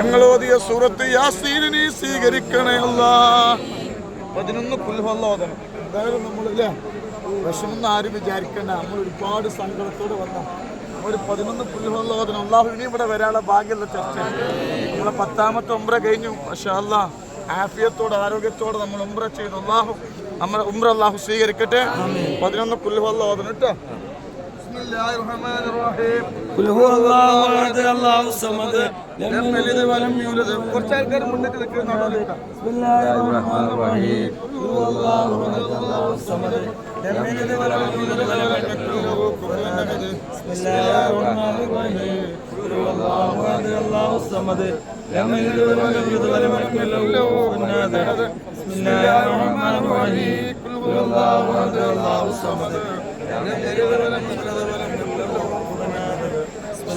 ഞങ്ങൾ ഓതിയ സൂറത്ത് യാസീനെ സ്വീകരിക്കണേ അല്ല. പതിനൊന്ന് പുൽവല്ലോദനം എന്തായാലും നമ്മളില്ലേ വിഷമെന്ന് ആരും വിചാരിക്കണ്ട. നമ്മൾ ഒരുപാട് സങ്കടത്തോടെ വന്ന. ഒരു പതിനൊന്ന് പുൽവല്ലോദനം അള്ളാഹു ഇനി ഇവിടെ വരാനുള്ള ഭാഗ്യമുള്ള ചർച്ച. നമ്മളെ പത്താമത്തെ ഉമ്ര കഴിഞ്ഞു. പക്ഷേ അല്ലാ ആഫിയത്തോടെ ആരോഗ്യത്തോടെ നമ്മൾ ഉമ്ര ചെയ്തു. അള്ളാഹു നമ്മുടെ ഉമ്ര അള്ളാഹു സ്വീകരിക്കട്ടെ. പതിനൊന്ന് പുൽവല്ലോദനം കേട്ടോ. ബിസ്മില്ലാഹിർ റഹ്മാനിർ റഹീം قل هو الله احد الله الصمد لم ലം يلد യലിദ് വലം യൂലദ് കുറച്ച് ആൾക്കാർ മുന്നിട്ട് നിൽക്കുന്നുണ്ടോ بسم الله الرحمن الرحيم قل هو الله احد الله الصمد لم يلد ولم يولد ولم يكن له كفوا احد بسم الله الرحمن الرحيم قل هو الله احد الله الصمد لم يلد ولم يولد ولم يكن له كفوا احد بسم الله الرحمن الرحيم قل هو الله احد الله الصمد لم يلد ولم يولد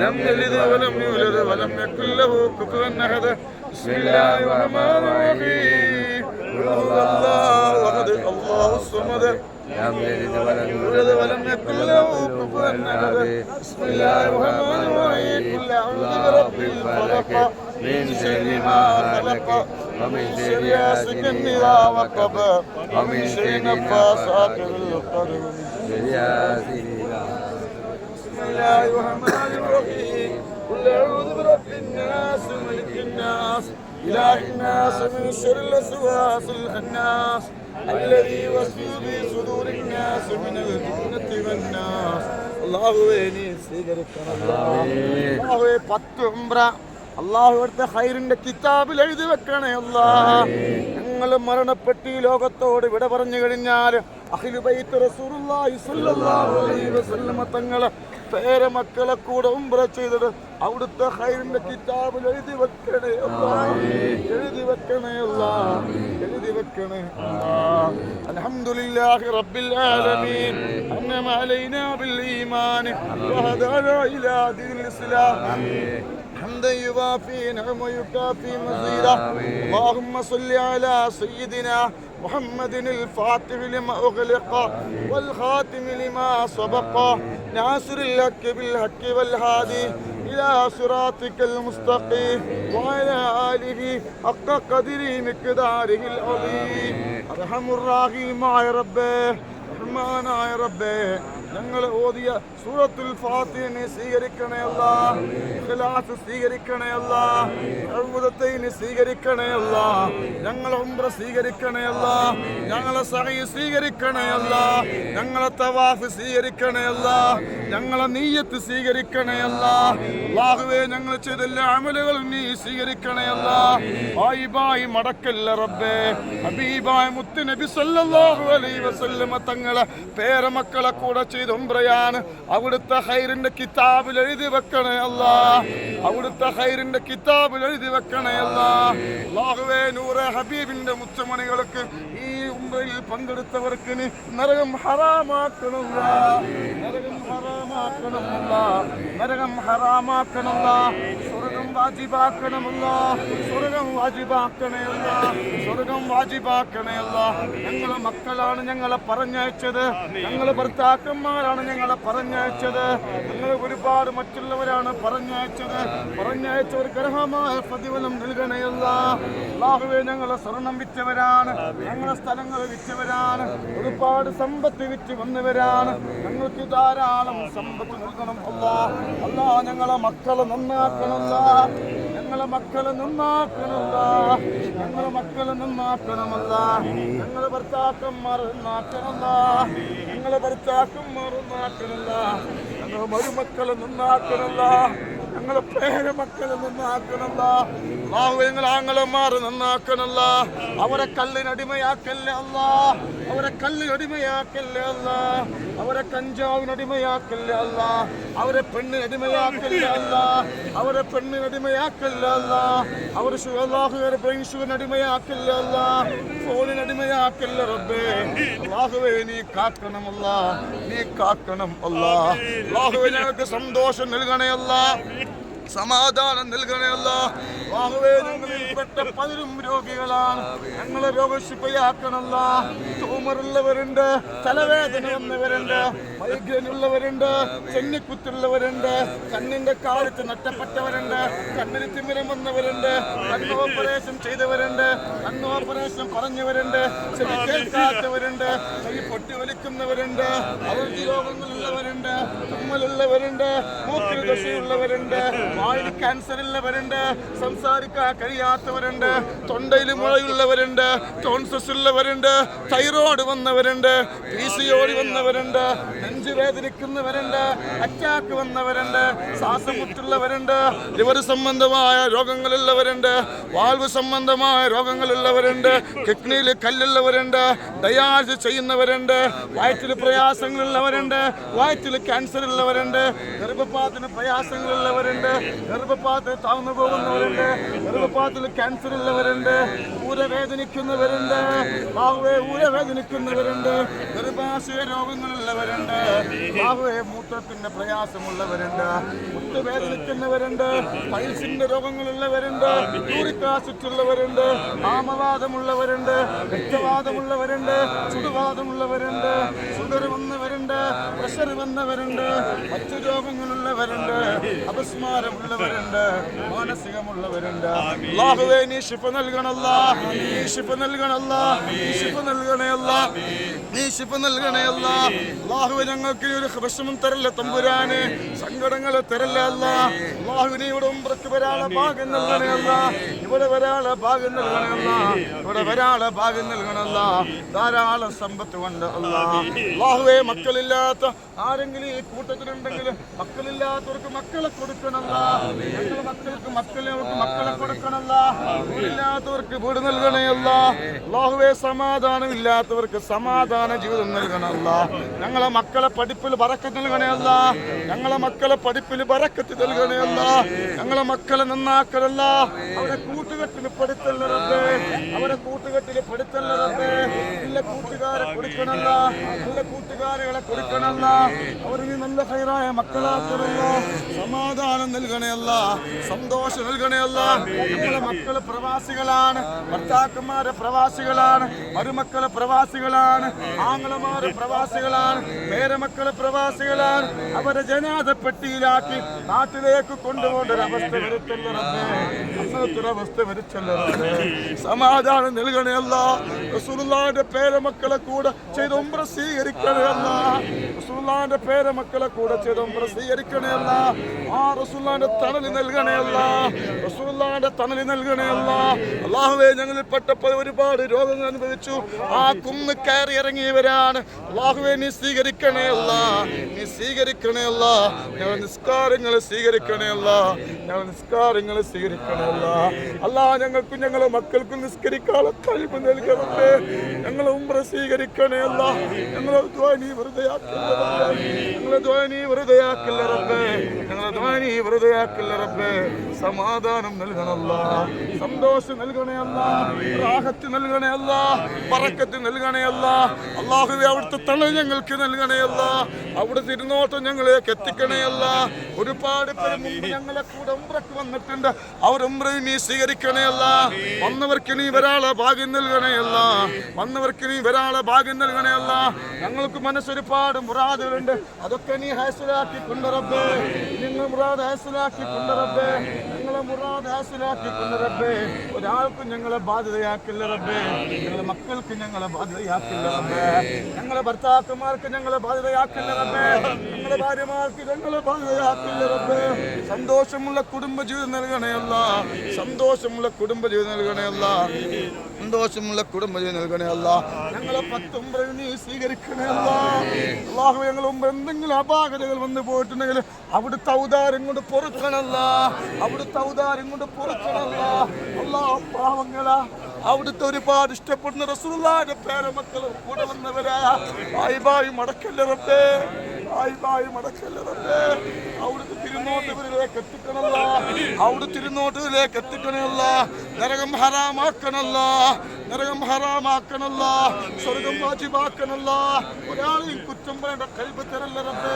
لم يلد ولم يولد ولم يكن له كفوا أحد. بسم الله الرحمن الرحيم. قل هو الله أحد. الله الصمد. لم يلد ولم يولد ولم يكن له كفوا أحد. بسم الله الرحمن الرحيم. قل أعوذ برب الفلق من شر ما خلق ومن شر حاسد إذا وقب ومن شر النفاثات في العقد شر حاسد إذا الله الرحمن الرحيم قل أعوذ برب الناس ملك الناس إله الناس من شر الوسواس الخناس الذي يوسوس في صدور الناس من الجنة والناس അള്ളാഹുവേ നീ സ്വീകരിക്കണം അള്ളാഹുവേ പത്ത് ഉംറ അള്ളാഹു അടുത്ത ഹൈറിന്റെ കിതാബിൽ എഴുതി വെക്കണേ അല്ലാ ഞങ്ങൾ മരണപ്പെട്ട് ഈ ലോകത്തോട് വിട പറഞ്ഞു കഴിഞ്ഞാൽ അഖിലുബൈത്ത് റസൂലുള്ളാഹി സ്വല്ലല്ലാഹു അലൈഹി വസല്ലമ തങ്ങളെ പേരമക്കളെ കൂടെ ഉംറ ചെയ്തിട്ട് അവിടുത്തെ ഹൈറിന്റെ കിതാബിൽ എഴുതി വെക്കണേ അല്ലാ എഴുതി വെക്കണേ അല്ലാ എഴുതി വെക്കണേ അല്ലാ അൽഹംദുലില്ലാഹി റബ്ബിൽ ആലമീൻ അന്നമ അലൈനാ ബിൽ ഈമാൻ വഹദാനാ ഇലാ ദീനിൽ ഇസ്ലാം حمدا يوافي نعم ويكافي مزيدا اللهم صل على سيدنا محمد الفاتح لما أغلق والخاتم لما سبق ناصر الحق بالحق والهادي إلى صراطك المستقيم وعلى آله حق قدره مقداره العظيم أرحم الراحمين يا ربي رحمن يا ربي ഞങ്ങൾ ഓതിയ സൂറത്തുൽ ഫാത്തിഹനെ സ്വീകരിക്കണേ ഇഖ്ലാസ് സ്വീകരിക്കണേ അല്ല. അഴുതത്തൈന് സ്വീകരിക്കണേ ഞങ്ങളെ ഉംറ സ്വീകരിക്കണേ അല്ല. ഞങ്ങളെ സഹി സ്വീകരിക്കണേ അല്ല. ഞങ്ങളെ തവാഫ് സ്വീകരിക്കണേ അല്ല. ഞങ്ങളെ നീയത്ത് സ്വീകരിക്കണേ അല്ല. ഞങ്ങൾ ചെയ്ത എല്ലാ അമലുകളും നീ സ്വീകരിക്കണേ അല്ല. ബായി മടക്കല്ല റബ്ബേ. ഹബീബായ മുത്ത് നബി സല്ലല്ലാഹു അലൈഹി വസല്ലമ തങ്ങളെ പേരമക്കളെ കൂടെ ചെയ്ത ഉംറയാണ് അവിടുത്തെ ഹൈറിന്റെ കിതാബിൽ എഴുതി വെക്കണേ അല്ല. അവിടുത്തെ ഹൈറിന്റെ കിതാബിൽ എഴുതി വെക്കണേ അല്ല. അല്ലാഹുവേ നൂറെ ഹബീബിന്റെ മുച്ചമണികൾക്ക് ഈ ഉംറയിൽ പങ്കെടുത്തവർക്ക് നരകം ഹറാമാക്കണമല്ല നരകം ഹറാമാക്കണമല്ല നരകം ഹറാമാക്കണമല്ല സ്വർഗം വാജിബാക്കണമല്ല സ്വർഗം വാജിബാക്കണയല്ല സ്വർഗം വാജിബാക്കണയല്ല ഞങ്ങളെ മക്കളാണ് ഞങ്ങളെ പറഞ്ഞയച്ചത്. ഞങ്ങളെ ഭർത്താക്കന്മാരാണ് ഞങ്ങളെ പറഞ്ഞയച്ചത്? ഞങ്ങൾ ഒരുപാട് മറ്റുള്ളവരാണ് പറഞ്ഞയച്ചത്. പറഞ്ഞയച്ചവർക്ക് അർഹമായ പ്രതിഫലം നൽകണയല്ല. അള്ളാഹുവേ ഞങ്ങളെ സ്വർണം വിറ്റവരാണ്. ഞങ്ങളെ സ്ഥലങ്ങൾ വിറ്റവരാണ്. ഒരുപാട് സമ്പത്ത് വിറ്റ് വന്നവരാണ്. ഞങ്ങൾക്ക് ധാരാളം സമ്പത്ത് നൽകണം അല്ലാ. അല്ലാ ഞങ്ങളെ മക്കളെ നന്നാക്കണമല്ല. ഞങ്ങളെ മക്കളെ നന്നാക്കണമല്ല. ഞങ്ങളെ മക്കളെ നന്നാക്കണമല്ല. ഞങ്ങളെ ഭർത്താക്കന്മാർ നന്നാക്കണമല്ല. ഞങ്ങളെ ഭർത്താക്കന്മാർ നന്നാക്കണമല്ല. ഞങ്ങളെ മരുമക്കളെ നന്നാക്കണമല്ല. ഞങ്ങളെ പേരെ മക്കളെ നന്നാക്കണല്ല അള്ളാഹു ഞങ്ങൾ ആങ്ങളമാരെ നന്നാക്കണല്ല അവരെ കല്ലിനടിമയാക്കല്ലേ അല്ല? അവരെ കല്ലിനടിമയാക്കല്ലേ അല്ല? അവരെ കഞ്ചാവിനടിമയാക്കല്ലേ അല്ല? അവരെ പെണ്ണിനടിമയാക്കല്ലേ അല്ല? അവരെ പെണ്ണിനടിമയാക്കല്ലേ അല്ല? അവർ അള്ളാഹുവരെ ബ്രെയിൻഷുവിനടിമയാക്കല്ലേ അല്ല? ഫോണിനടിമയാക്കല്ല റബ്ബേ? അള്ളാഹുവേ നീ കാക്കണം അല്ല നീ കാക്കണം അല്ല അള്ളാഹുവേ ഞങ്ങൾക്ക് സന്തോഷം നൽകണേ അല്ല. സമാധാനം നൽകണേ ബാഹുവേ ഞങ്ങളിൽപ്പെട്ട പലരും രോഗികളാണ്. ഞങ്ങളെ രോഗശിപ്പയാക്കണല്ല. ട്യൂമറുള്ളവരുണ്ട് തലവേദന വന്നവരുണ്ട് മൈഗ്രൈൻ ഉള്ളവരുണ്ട് ചെന്നിക്കുത്തുള്ളവരുണ്ട് കണ്ണിന്റെ കാലത്ത് നഷ്ടപ്പെട്ടവരുണ്ട് കണ്ണിന് തിമിരം വന്നവരുണ്ട് കണ്ണ് ഓപ്പറേഷൻ ചെയ്തവരുണ്ട് കണ്ണ് ഓപ്പറേഷൻ പറഞ്ഞവരുണ്ട് ചെവി കേൾക്കാത്തവരുണ്ട് ചെവി പൊട്ടി വലിക്കുന്നവരുണ്ട് അലർജി രോഗങ്ങളുള്ളവരുണ്ട് തുമ്മലുള്ളവരുണ്ട് മൂക്കിൽ ദശയുള്ളവരുണ്ട് വായിൽ ക്യാൻസർ ഉള്ളവരുണ്ട് സംസാരിക്കാൻ കഴിയാത്തവരുണ്ട്. തൊണ്ടയിൽ മുഴയുള്ളവരുണ്ട് ടോൺസസ് ഉള്ളവരുണ്ട്. തൈറോയ്ഡ് വന്നവരുണ്ട്. പി സി ഓടി വന്നവരുണ്ട്. നെഞ്ചു വേദനിക്കുന്നവരുണ്ട്. അറ്റാക്ക് വന്നവരുണ്ട്. ശ്വാസം മുട്ടുള്ളവരുണ്ട്. ലിവർ സംബന്ധമായ രോഗങ്ങളുള്ളവരുണ്ട്. വാൽവ് സംബന്ധമായ രോഗങ്ങളുള്ളവരുണ്ട്. കിഡ്നിയിൽ കല്ലുള്ളവരുണ്ട്. ഡയാലിസിസ് ചെയ്യുന്നവരുണ്ട്. വയറ്റിൽ പ്രയാസങ്ങളുള്ളവരുണ്ട്. വയറ്റിൽ ക്യാൻസർ ഉള്ളവരുണ്ട്. ഗർഭപാതത്തിന് പ്രയാസങ്ങളുള്ളവരുണ്ട്. ഗർഭപാതത്തിൽ താഴ്ന്നു പോകുന്നവരുണ്ട് ഗർഭപാതത്തിൽ ക്യാൻസർ ഉള്ളവരുണ്ട് ഊരവേദനിക്കുന്നവരുണ്ട് ബാഹുവെ ഊര ഗർഭാശയ രോഗങ്ങളുള്ളവരുണ്ട് ബാഹുവെ മൂത്രത്തിന്റെ പ്രയാസമുള്ളവരുണ്ട് മുട്ട് വേദനിക്കുന്നവരുണ്ട് പൈൽസിന്റെ രോഗങ്ങളുള്ളവരുണ്ട് യൂറിക് ഉള്ളവരുണ്ട് ആമവാദമുള്ളവരുണ്ട് രക്തവാദമുള്ളവരുണ്ട് ചുടുവാദമുള്ളവരുണ്ട് ഷുഗർ വന്നവരുണ്ട് പ്രഷർ വന്നവരുണ്ട് മറ്റു രോഗങ്ങളുള്ളവരുണ്ട് അപസ്മാരമുള്ളവരുണ്ട് മാനസികമുള്ളവരുണ്ട്. അല്ലാഹുവേ നീ ശിഫ നൽകണല്ല നീ ശിഫ നൽകണല്ല നീ ശിഫ നൽകണയല്ല നീ ശിഫ നൽകണയല്ല അല്ലാഹുവേ ഞങ്ങൾക്ക് ഈ ഒരു വിഷമം തരല്ല തമ്പുരാന്? സങ്കടങ്ങൾ തരല്ല അല്ല. അല്ലാഹു നീ ഇവിടെ ഉംറക്ക് വരാളെ ഭാഗം നൽകണയല്ല ഇവിടെ വരാളെ ഭാഗം നൽകണമല്ല ഇവിടെ വരാളെ ഭാഗം നൽകണല്ല ധാരാളം സമ്പത്ത് കൊണ്ട് അല്ല. അല്ലാഹുവേ മക്കളില്ലാത്ത ആരെങ്കിലും ഈ കൂട്ടത്തിലുണ്ടെങ്കിൽ മക്കളില്ലാത്തവർക്ക് മക്കളെ കൊടുക്കണല്ല ഞങ്ങൾ മക്കൾക്ക് മക്കളെ മക്കളെ കൊടുക്കണല്ല വീടില്ലാത്തവർക്ക് വീട് നൽകണേ അല്ലാഹുവേ സമാധാനം ഇല്ലാത്തവർക്ക് സമാധാന ജീവിതം നൽകണമല്ല ഞങ്ങളെ മക്കളെ പഠിപ്പിൽ ബറക്കത്ത് നൽകണയല്ല ഞങ്ങളെ മക്കളെ പഠിപ്പിൽ ബറക്കത്ത് നൽകണയല്ല ഞങ്ങളെ മക്കളെ നന്നാക്കലല്ല അവരെ കൂട്ടുകെട്ടിൽ പെടുത്തല്ല റബ്ബേ. അവരെ കൂട്ടുകെട്ടിൽ പെടുത്തല്ല റബ്ബേ. നല്ല കൂട്ടുകാരെ കൊടുക്കണല്ല നല്ല കൂട്ടുകാരികളെ കൊടുക്കണല്ല അവരിന് നല്ല ഹൈറായ മക്കളാക്കണല്ല സമാധാനം നൽകണയല്ല സന്തോഷം നൽകണയല്ല ഞങ്ങളെ മക്കൾ പ്രവാസികളാണ്. ഭർത്താക്കന്മാരെ പ്രവാസികളാണ്. മരുമക്കളെ പ്രവാസികളാണ്. ആങ്ങളമാര് പ്രവാസികളാണ് പേരമക്കൾ പ്രവാസികളാണ് അവരെ ജനാഥ പെട്ടിയിലാക്കി നാട്ടിലേക്ക് കൊണ്ടുപോകേണ്ട അവസ്ഥ. സമാധാനം നൽകണയല്ല റസൂലുള്ളാന്റെ പേരമക്കളെ കൂടെ ചെയ്ത് ഉംറ സ്വീകരിക്കണയല്ല റസൂലുള്ളാന്റെ പേരമക്കളെ കൂടെ ചെയ്ത് ഉംറ സ്വീകരിക്കണയല്ല ആ തണലി തണൽ നൽകണയല്ല റസൂലുള്ളാന്റെ തണലി നൽകണയല്ല അള്ളാഹുവെ ഞങ്ങളിൽ പെട്ടപ്പോൾ ഒരുപാട് രോഗങ്ങൾ അനുഭവിച്ചു. ആ കുന്ന് കയറി ഇറങ്ങിയവരാണ് അള്ളാഹുവെ നീ സ്വീകരിക്കണേ അല്ല. നീ സ്വീകരിക്കണേ അല്ല. ഞങ്ങൾ നിസ്കാരങ്ങളെ സ്വീകരിക്കണേ അല്ല. ഞങ്ങൾ നിസ്കാരങ്ങളെ സ്വീകരിക്കണേ അല്ല. അല്ലാ ഞങ്ങൾക്കും ഞങ്ങളെ മക്കൾക്കും നിസ്കരിക്കാനുള്ള കഴിവ് നൽകണമേ. ഞങ്ങളെ ഉംറ സ്വീകരിക്കണേ അല്ല. ഞങ്ങളെ ധ്വാനി വെറുതെ ആക്കില്ല റബ്ബേ. ഞങ്ങളെ ധ്വാനി വെറുതെ ആക്കില്ല റബ്ബേ. ഞങ്ങളെ ധ്വാനി വെറുതെ റബ്ബേ. സമാധാനം നൽകണല്ല സന്തോഷം നൽകണേ അല്ല. റാഹത്ത് നൽകണേ അല്ല. പറക്കത്ത് നൽകണേ അല്ല. അള്ളാഹുവെ അവിടുത്തെ തണൽ ഞങ്ങൾക്ക് നൽകണേയല്ല അവിടെ തിരുനോട്ടം ഞങ്ങളിലേക്ക് എത്തിക്കണേ അല്ല. ഒരുപാട് പേര് മുമ്പ് ഞങ്ങളെ കൂടെ ഉംറക്ക് വന്നിട്ടുണ്ട്. അവർ ഉംറ നീ സ്വീകരിക്കണേ അല്ല. വന്നവർക്ക് നീ ഒരാളെ ഭാഗ്യം നൽകണേയല്ല വന്നവർക്ക് നീ ഒരാളെ ഭാഗ്യം നൽകണേയല്ല ഞങ്ങൾക്ക് മനസ്സൊരുപാട് മുറാദുകളുണ്ട്. അതൊക്കെ നീ ഹാസിലാക്കി കൊണ്ടുറബേ നിങ്ങൾ മുറാദ് ഹാസിലാക്കി കൊണ്ടുറബേ നിങ്ങളെ മുറാദ് ഹാസിലാക്കി റബ്ബേ. ഒരാൾക്കും ഞങ്ങളെ ബാധ്യതയാക്കില്ല റബ്ബേ. ഞങ്ങളെ മക്കൾക്ക് ഞങ്ങളെ ബാധ്യതയാക്കില്ല റബ്ബേ. ഞങ്ങളെ ഭർത്താക്കന്മാർക്ക് ഞങ്ങളെ ബാധ്യതയാക്കില്ല റബ്ബേ. ഞങ്ങളെ ഭാര്യമാർക്ക് ഞങ്ങളെ ബാധ്യതയാക്കില്ല സന്തോഷമുള്ള കുടുംബജീവിതം നൽകണേ അല്ല. സന്തോഷമുള്ള കുടുംബജീവിതം നൽകണേ അല്ല. സന്തോഷമുള്ള കുടുംബജീവിതം നൽകണേ അല്ല. ഞങ്ങളെ പത്തൊമ്പത് നീ സ്വീകരിക്കണേ അല്ല. അള്ളാഹു ഞങ്ങൾ മുമ്പ് എന്തെങ്കിലും അപാകതകൾ വന്നു പോയിട്ടുണ്ടെങ്കിൽ അവിടുത്തെ ഔദാരം കൊണ്ട് പൊറുക്കണല്ല അവിടുത്തെ ഔദാരം കൊണ്ട് പൊറുക്കണല്ല അള്ളാഹ് അവിടുത്തെ ഒരുപാട് ഇഷ്ടപ്പെടുന്ന റസൂലുള്ളാഹിന്റെ പേരമക്കളും കൂടെ വന്നവരാ. ആയി അടക്കല്ലേ റബ്ബേ. ബായി മടക്കല്ല അവിടുത്തെ അവിടെ എത്തിക്കണല്ല നരകം ഹറാമാക്കണല്ല നരകം ഹറാമാക്കണല്ല സ്വർഗം വാജിബാക്കണല്ല. ഒരാളെയും കുറ്റം പറയേണ്ട കഴിവ് തരല്ല റബ്ബേ.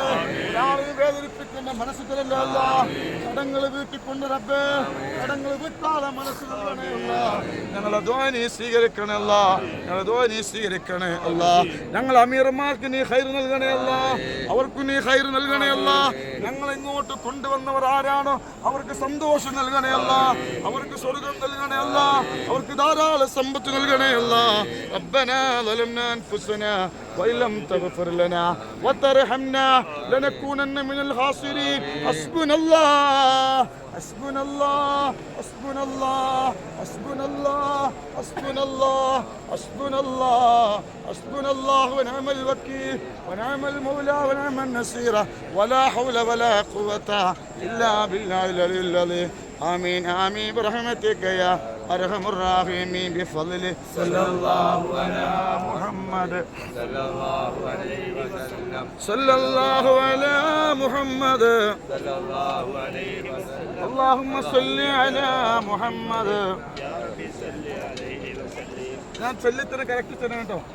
ഒരാളെയും വേദനിപ്പിക്കേണ്ട മനസ്സ് തരല്ല അല്ല കടങ്ങൾ വീട്ടിക്കൊണ്ട് റബ്ബേ കടങ്ങൾ വിട്ടാളെ മനസ്സ് ഞങ്ങളെ ധ്വനി സ്വീകരിക്കണല്ല ഞങ്ങളെ ധ്വനി സ്വീകരിക്കണേ അല്ല ഞങ്ങൾ അമീർമാർക്ക് നീ ഹൈർ നൽകണേ അല്ല അവർക്ക് നീ ഹൈർ നൽകണേ അല്ല ഞങ്ങൾ ഇങ്ങോട്ട് കൊണ്ടുവന്നവർ ആരാണോ അവർക്ക് സന്തോഷം നൽകണേ അല്ല അവർക്ക് സ്വർഗം നൽകണേ അല്ല അവർക്ക് ധാരാളം സമ്പത്ത് നൽകണേ അല്ല ربنا ظلمنا انفسنا وان لم تغفر لنا وترحمنا لنكونن من الخاسرين حسبنا الله حسبنا الله حسبنا الله حسبنا الله حسبنا الله حسبنا الله حسبنا الله ونعم الوكيل ونعم المولى ونعم النصير ولا حول ولا قوة إلا بالله العلي العظيم آمين آمين برحمتك يا أرحم الراحمين بفضله صلى الله على محمد صلى الله عليه وسلم صلى الله على محمد صلى الله عليه وسلم اللهم صل على محمد ഞാൻ ചൊല്ലിത്തന്നെ കറക്റ്റ് തന്നെ കേട്ടോ